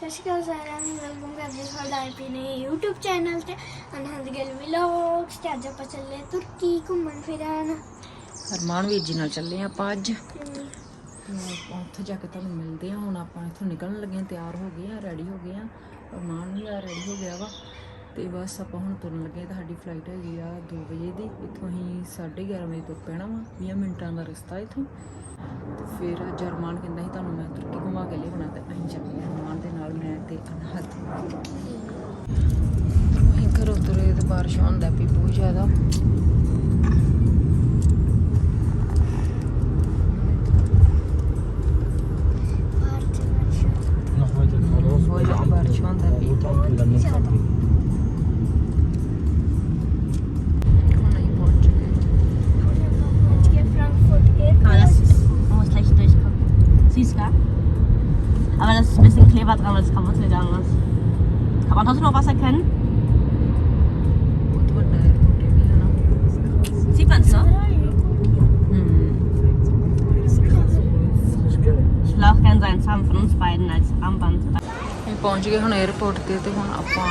ਸਤਿ ਸ਼੍ਰੀ ਅਕਾਲ ਸਾਰਿਆਂ ਨੂੰ ਵੈਲਕਮ ਕਰਦੇ ਤੁਹਾਡਾ ਆਪਣੇ YouTube ਚੈਨਲ ਤੇ। ਅਨਹਦ ਗਿੱਲ ਵਲੌਗਸ ਤੇ ਅੱਜ ਆਪਾਂ ਚੱਲੇ ਤੁਰਕੀ ਘੁੰਮਣ ਫਿਰਨ। ਅਰਮਾਨ ਵੀਰ ਜੀ ਨਾਲ ਚੱਲੇ ਆਪਾਂ ਅੱਜ। ਉੱਥੇ ਜਾ ਕੇ ਤੁਹਾਨੂੰ ਮਿਲਦੇ ਆ ਹੁਣ ਆਪਾਂ ਇੱਥੋਂ ਨਿਕਲਣ ਲੱਗੇ ਆ ਤਿਆਰ ਹੋ ਗਏ ਆ ਰੈਡੀ ਹੋ ਗਏ ਆ ਅਰਮਾਨ ਵੀ ਆ ਰੈਡੀ ਹੋ ਗਿਆ ਵਾ। ਤੇ ਬਸ ਆਪਾਂ ਹੁਣ ਤੁਰਨ ਲੱਗੇ ਆ ਸਾਡੀ ਫਲਾਈਟ ਹੈਗੀ ਆ 2 ਵਜੇ ਦੀ। ਇੱਥੋਂ ਅਸੀਂ 11:30 ਵਜੇ ਤੁਰ ਪੈਣਾ ਵਾ। 20 ਮਿੰਟਾਂ ਦਾ ਰਸਤਾ ਇੱਥੋਂ। ਤੇ ਫਿਰ ਜਰਮਾਨ ਕਹਿੰਦਾ ਸੀ ਤੁਹਾਨੂੰ ਮੈਂ ਤੁਰਕੀ ਘੁਮਾ ਕੇ ਲਿਆਉਣਾ ਤੇ ਅਸੀਂ ਚੱਲੇ ਆ ਅਰਮਾਨ ਦੇ ਨਾਲ ਮੈਂ ਤੇ ਅਨਹਦ। ਅਸੀਂ ਘਰੋਂ ਤੁਰੇ ਤੇ ਬਾਰਿਸ਼ ਹੁੰਦਾ ਪਈ ਬਹੁਤ ਜ਼ਿਆਦਾ ਬਾਹਰ ਚੱਲਣਾ ਸ਼ੁਰੂ Noch heute Carlos. ਬਹੁਤ ਜ਼ਿਆਦਾ ਬਾਰਿਸ਼ ਹੁੰਦਾ ਪਈ ਬਹੁਤ ਜ਼ਿਆਦਾ ਹੁਣ ਅਸੀਂ ਪਹੁੰਚ ਗਏ ਹੁਣ ਆਪਾਂ ਪਹੁੰਚ ਗਏ Frankfurt Aber das airport ist, man muss gleich durchkommen. Siehst du, gell? Aber das ist ein bisschen Kleber dran, weil es kaputt gegangen ist. Kann man trotzdem noch was erkennen? Sieht man es so? Ich will auch gerne seinen Zahn von uns beiden als Armband. ਅਸੀਂ ਪਹੁੰਚ ਗਏ ਹੁਣ airport ਤੇ ਤੇ ਹੁਣ ਆਪਾਂ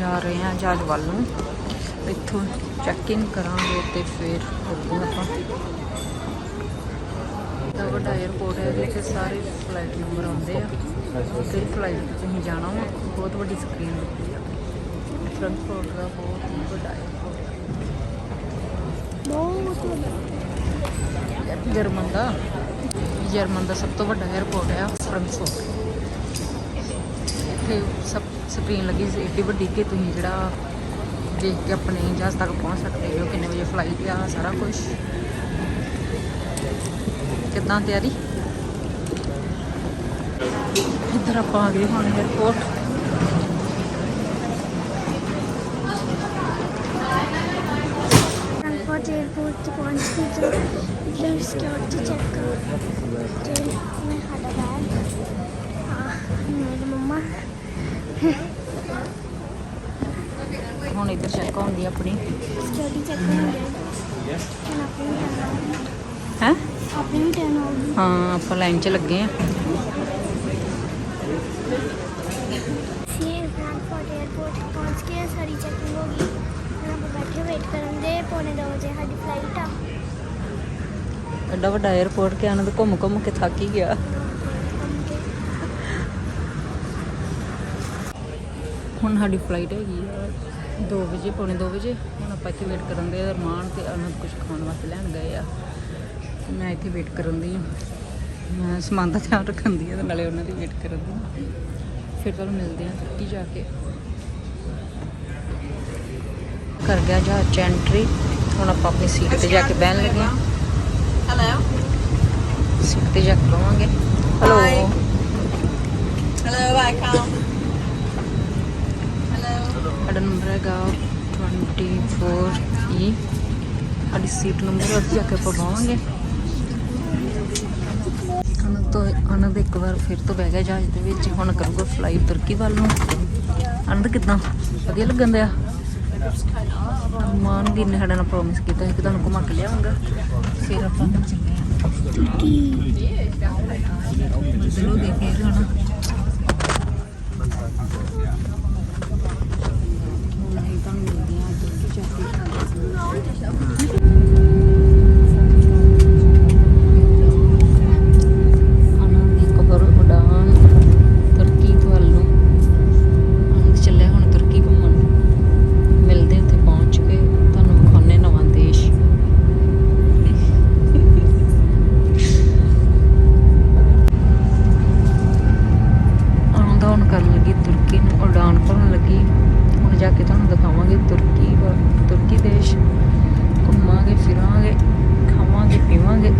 ਜਾ ਰਹੇ ਹਾਂ ਜਹਾਜ਼ ਵੱਲ ਨੂੰ ਇੱਥੋਂ ਚੈੱਕ ਇਨ ਕਰਾਂਗੇ ਤੇ ਫਿਰ ਅੱਗੇ ਆਪਾਂ ਦਾ ਵੱਡਾ 에어ਪੋਰਟ ਹੈ ਜਿੱਥੇ ਸਾਰੇ ਫਲਾਈਟ ਨੰਬਰ ਆਉਂਦੇ ਆ। ਤੇ ਫਲਾਈਟ ਵਿੱਚ ਅਸੀਂ ਜਾਣਾ ਵਾ ਬਹੁਤ ਵੱਡੀ ਸਕਰੀਨ ਲੱਗੀ ਆ। ਫਰੰਕਫੋਰਟ ਦਾ ਬਹੁਤ ਵੱਡਾ 에어ਪੋਰਟ ਬਹੁਤ ਵੱਡਾ। ਜਰਮਨ ਦਾ ਜਰਮਨ ਦਾ ਸਭ ਤੋਂ ਵੱਡਾ 에어ਪੋਰਟ ਹੈ ਫਰੰਕਫੋਰਟ ਇੱਥੇ ਸਭ ਸਕਰੀਨ ਲੱਗੀ ਸੀ ਏਡੀ ਵੱਡੀ ਕਿ ਤੁਸੀਂ ਜਿਹੜਾ ਦੇਖ ਕੇ ਆਪਣੇ ਜਹਾਜ਼ ਤੱਕ ਪਹੁੰਚ ਸਕਦੇ ਹੋ ਕਿੰਨੇ ਵਜੇ ਫਲਾਈਟ ਆ ਸਾਰਾ ਕੁਝ ਕਿਦਾਂ ਤਿਆਰੀ ਇੱਧਰ ਆਪਾਂ ਆ ਗਏ ਹੁਣ 에어ਪੋਰਟ एयरपोर्ट एयरपोर्ट तो पहुंच गई तो एकदम सिक्योरिटी चेक करो ट्रेन में हटा बैग मेरी मम्मा ਹੁਣ ਇੱਧਰ ਚੈੱਕ ਹੁੰਦੀ ਆਪਣੀ ਸਿਕਿਉਰਿਟੀ ਚੈੱਕ ਹੁੰਦੀ ਹੈ ਆਪਣੀ ਹਾਂ? ਆਪਾਂ ਲਾਈਨ 'ਚ ਲੱਗੇ ਆ। ਸੀ ਫ੍ਰੈਂਕਫਰਟ 에어ਪੋਰਟ ਕੇ ਆਨੰਦ ਘੁੰਮ ਘੁੰਮ ਕੇ ਥੱਕ ਹੀ ਗਿਆ। ਹੁਣ ਸਾਡੀ ਫਲਾਈਟ ਹੈਗੀ ਆ 2 ਵਜੇ ਪੌਣੇ 2 ਵਜੇ। ਹੁਣ ਆਪਾਂ ਇੱਥੇ ਵੇਟ ਕਰਨ ਦੇ ਅਰਮਾਨ ਤੇ ਆਨੰਦ ਕੁਝ ਖਾਣ ਵਾਸਤੇ ਲੈਣ ਗਏ ਆ। ਤੇ ਮੈਂ ਇੱਥੇ ਵੇਟ ਕਰਨ ਦੀ ਮੈਂ ਸਮਾਨ ਦਾ ਧਿਆਨ ਰੱਖਣ ਦੀ ਆ ਤੇ ਨਾਲੇ ਉਹਨਾਂ ਦੀ ਵੇਟ ਕਰਨ ਦੀ। ਫਿਰ ਤੁਹਾਨੂੰ ਮਿਲਦੇ ਆ ਤੁਰਕੀ ਜਾ ਕੇ। ਕਰ ਗਿਆ ਜਹਾਜ਼ 'ਚ ਐਂਟਰੀ ਹੁਣ ਆਪਾਂ ਆਪਣੀ ਸੀਟ ਤੇ ਜਾ ਕੇ ਬਹਿਣ ਲੱਗੇ ਹਾਂ. ਸੀਟ ਤੇ ਜਾ ਕੇ ਬਵਾਂਗੇ ਹੈਲੋ I come. Hello. ਸਾਡਾ ਨੰਬਰ ਹੈਗਾ 24 ਈ ਸਾਡੀ ਸੀਟ ਨੰਬਰ ਉੱਥੇ ਜਾ ਕੇ ਆਪਾਂ ਬਵਾਂਗੇ ਤੋਂ ਆਨੰਦ ਇੱਕ ਵਾਰ ਫਿਰ ਤੋਂ ਬਹਿ ਗਿਆ ਜਹਾਜ਼ ਦੇ ਵਿੱਚ। ਹੁਣ ਕਰੂਗਾ ਫਲਾਈਟ ਤੁਰਕੀ ਵੱਲ ਨੂੰ। ਆਨੰਦ ਕਿਦਾਂ? ਵਧੀਆ ਲੱਗਣ ਦਿਆ? ਮਾਨ ਵੀ ਨੇ ਸਾਡਾ ਨਾਲ ਪ੍ਰੋਮਿਸ ਕੀਤਾ ਸੀ ਕਿ ਤੁਹਾਨੂੰ ਘੁਮਾ ਕੇ ਲਿਆਵਾਂਗਾ। ਫਿਰ ਆਪਾਂ ਹੁਣ ਚੱਲੇ ਹਾਂ ਤੁਰਕੀ ਬਦਲੋ ਦੇ ਕੇ ਹੁਣ ਹੁਣ ਅਸੀਂ ਤੁਹਾਨੂੰ ਤੁਰਕੀ ਜਾ ਉਡਾਨ ਭਰਨ ਲੱਗੀ। ਹੁਣ ਜਾ ਕੇ ਤੁਹਾਨੂੰ ਦਿਖਾਵਾਂਗੇ ਤੁਰਕੀ ਤੁਰਕੀ ਦੇਸ਼। ਘੁੰਮਾਂਗੇ, ਫਿਰਾਂਗੇ, ਖਾਵਾਂਗੇ, ਪੀਵਾਂਗੇ।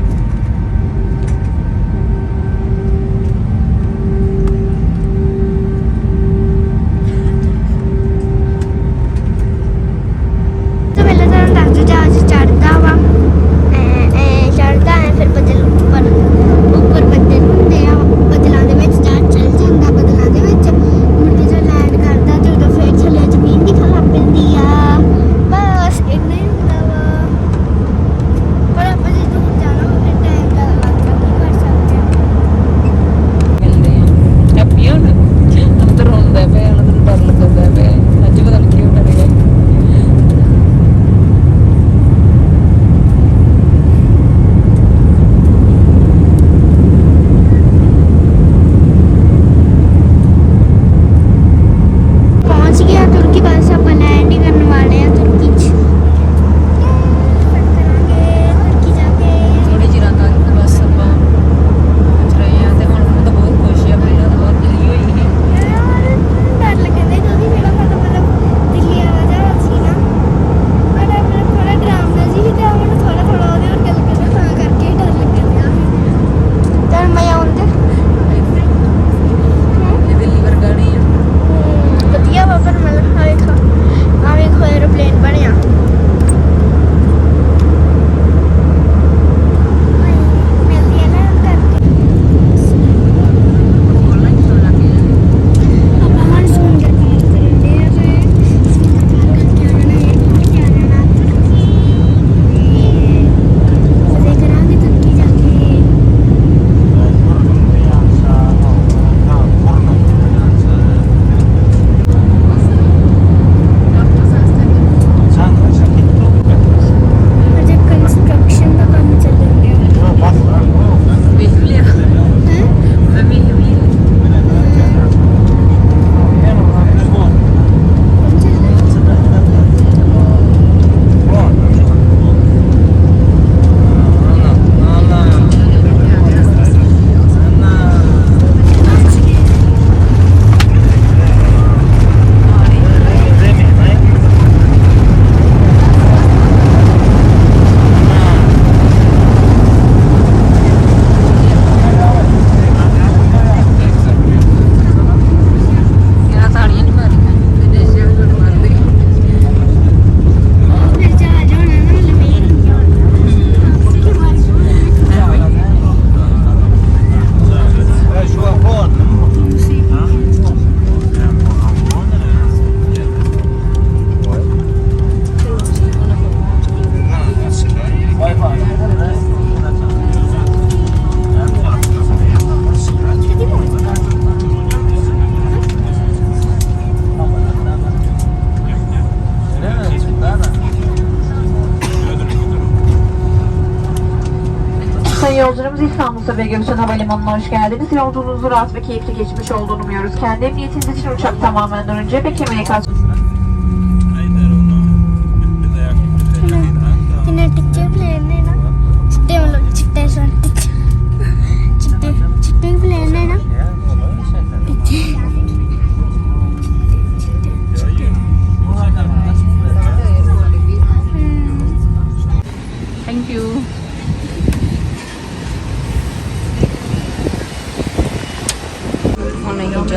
Sabiha Gökçen Havalimanı'na hoş geldiniz. Yolculuğunuzun rahat ve keyifli geçmiş olduğunu umuyoruz. Kendi emniyetiniz için uçak tamamen önce beklemeye kalk.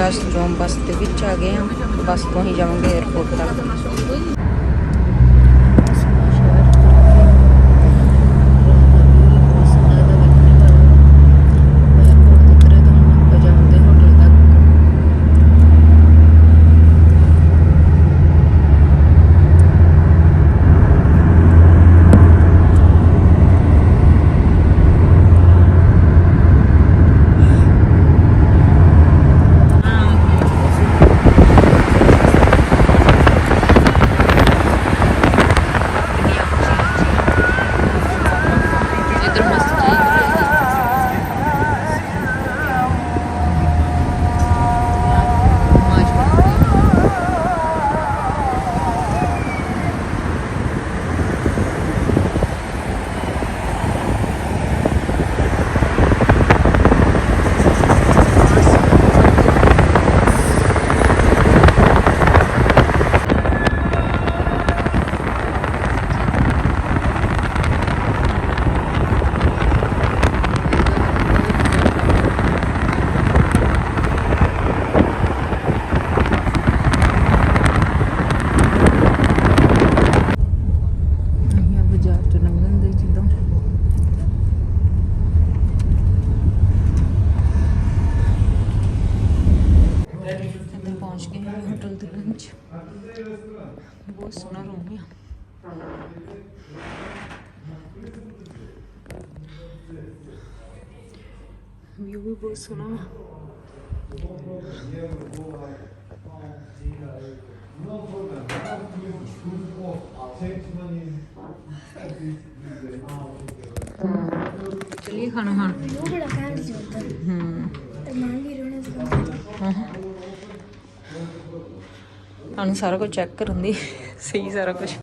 Just ਜੋਮ bus ਦੇ ਵਿੱਚ ਆ ਗਏ ਹਾਂ, ਬੱਸ ਤੋਂ ਹੀ ਜਾਵਾਂਗੇ 에어ਪੋਰਟ ਤੱਕ ਇਧਰ ਮਸਤ ਅਸੀਂ ਬਾਜ਼ਾਰ ਤੋਂ ਲੰਘਣ ਦੇ ਜਦੋਂ ਇੱਥੇ ਪਹੁੰਚ ਗਏ ਹਾਂ ਹੋਟਲ ਦੇ ਵਿੱਚ ਬਹੁਤ ਸੋਹਣਾ ਰੂਮ ਹੈ ਵਿਊ ਵੀ ਬਹੁਤ ਸੋਹਣਾ ਤੁਹਾਨੂੰ ਸਾਰਾ ਕੁਝ ਚੈੱਕ ਕਰਨ ਦੀ ਸਹੀ ਸਾਰਾ ਕੁਝ